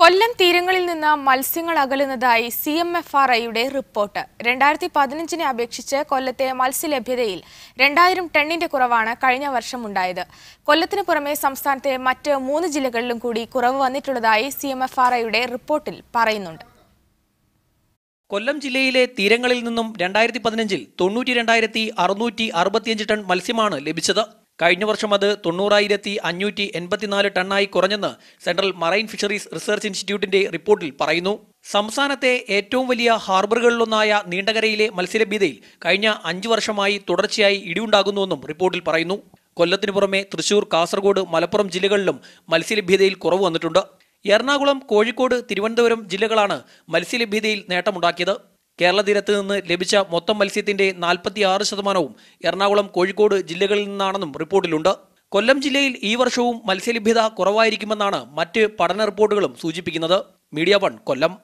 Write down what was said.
കൊല്ലം തീരങ്ങളിൽ നിന്ന് മത്സ്യങ്ങൾ അകലുന്നതായി സി എം എഫ് ആർ ഐയുടെ റിപ്പോർട്ട്. രണ്ടായിരത്തി പതിനഞ്ചിനെ അപേക്ഷിച്ച് കൊല്ലത്തെ മത്സ്യലഭ്യതയിൽ രണ്ടായിരം ടണ്ണിന്റെ കുറവാണ് കഴിഞ്ഞ വർഷം ഉണ്ടായത് കൊല്ലത്തിന് പുറമെ സംസ്ഥാനത്തെ മറ്റ് മൂന്ന് ജില്ലകളിലും കൂടി കുറവ് വന്നിട്ടുള്ളതായി സി എം എഫ് ആർ ഐയുടെ റിപ്പോർട്ടിൽ പറയുന്നുണ്ട്. കൊല്ലം ജില്ലയിലെ തീരങ്ങളിൽ നിന്നും രണ്ടായിരത്തി പതിനഞ്ചിൽ തൊണ്ണൂറ്റി രണ്ടായിരത്തി അറുന്നൂറ്റി അറുപത്തിയഞ്ച് ടൺ മത്സ്യമാണ് ലഭിച്ചത്. കഴിഞ്ഞ വർഷം അത് തൊണ്ണൂറായിരത്തി അഞ്ഞൂറ്റി എൺപത്തിനാല് ടണ്ണായി കുറഞ്ഞെന്ന് സെൻട്രൽ മറൈൻ ഫിഷറീസ് റിസർച്ച് ഇൻസ്റ്റിറ്റ്യൂട്ടിന്റെ റിപ്പോർട്ടിൽ പറയുന്നു. സംസ്ഥാനത്തെ ഏറ്റവും വലിയ ഹാർബറുകളിലൊന്നായ നീണ്ടകരയിലെ മത്സ്യലഭ്യതയിൽ കഴിഞ്ഞ അഞ്ചു വർഷമായി തുടർച്ചയായി ഇടിവുണ്ടാകുന്നുവെന്നും റിപ്പോർട്ടിൽ പറയുന്നു. കൊല്ലത്തിനു പുറമെ തൃശൂർ കാസർഗോഡ് മലപ്പുറം ജില്ലകളിലും മത്സ്യലഭ്യതയിൽ കുറവ് വന്നിട്ടുണ്ട്. എറണാകുളം കോഴിക്കോട് തിരുവനന്തപുരം ജില്ലകളാണ് മത്സ്യലഭ്യതയിൽ നേട്ടമുണ്ടാക്കിയത്. കേരള തീരത്ത് നിന്ന് ലഭിച്ച മൊത്തം മത്സ്യത്തിന്റെ നാൽപ്പത്തി ആറ് ശതമാനവും എറണാകുളം കോഴിക്കോട് ജില്ലകളിൽ നിന്നാണെന്നും റിപ്പോർട്ടിലുണ്ട്. കൊല്ലം ജില്ലയിൽ ഈ വർഷവും മത്സ്യലഭ്യത കുറവായിരിക്കുമെന്നാണ് മറ്റ് പഠന റിപ്പോർട്ടുകളും സൂചിപ്പിക്കുന്നത്. Media one Kollam.